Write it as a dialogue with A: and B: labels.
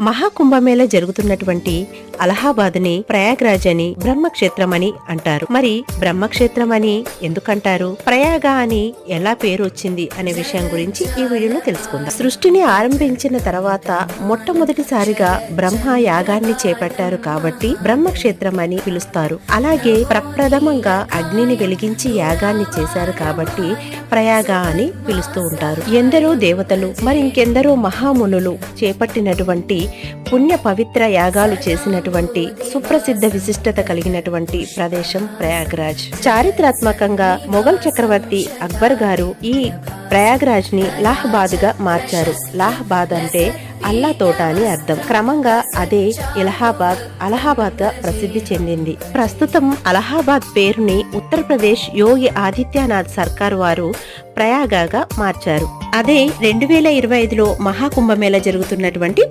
A: మహాకుంభమేళ జరుగుతున్నటువంటి అలహాబాద్ని ప్రయాగ్రాజ్ అని బ్రహ్మక్షేత్రం అని అంటారు. మరి బ్రహ్మక్షేత్రం అని ఎందుకంటారు? ప్రయాగ అని ఎలా పేరు వచ్చింది అనే విషయం గురించి ఈ వీడియోలో తెలుసుకుందాం. సృష్టిని ఆరంభించిన తర్వాత మొట్టమొదటిసారిగా బ్రహ్మ యాగాన్ని చేపట్టారు కాబట్టి బ్రహ్మక్షేత్రం అని పిలుస్తారు. అలాగే ప్రప్రథమంగా అగ్నిని వెలిగించి యాగాన్ని చేశారు కాబట్టి ప్రయాగ అని పిలుస్తూ ఉంటారు. ఎందరో దేవతలు మరి ఇంకెందరో మహామునులు చేపట్టినటువంటి పుణ్య పవిత్ర యాగాలు చేసినటువంటి సుప్రసిద్ధ విశిష్టత కలిగినటువంటి ప్రదేశం ప్రయాగ్రాజ్. చారిత్రాత్మకంగా మొఘల్ చక్రవర్తి అక్బర్ గారు ఈ ప్రయాగ్రాజ్ని లాహాబాద్గా మార్చారు. లాహబాద్ అంటే అల్లా తోట అని అర్థం. క్రమంగా అదే ఇలహాబాద్ అలహాబాద్గా ప్రసిద్ధి చెందింది. ప్రస్తుతం అలహాబాద్ పేరుని ఉత్తరప్రదేశ్ యోగి ఆదిత్యనాథ్ సర్కార్ వారు ప్రయాగాగా మార్చారు. అదే రెండు వేల ఇరవై ఐదులో మహాకుంభమేళ జరుగుతున్నటువంటి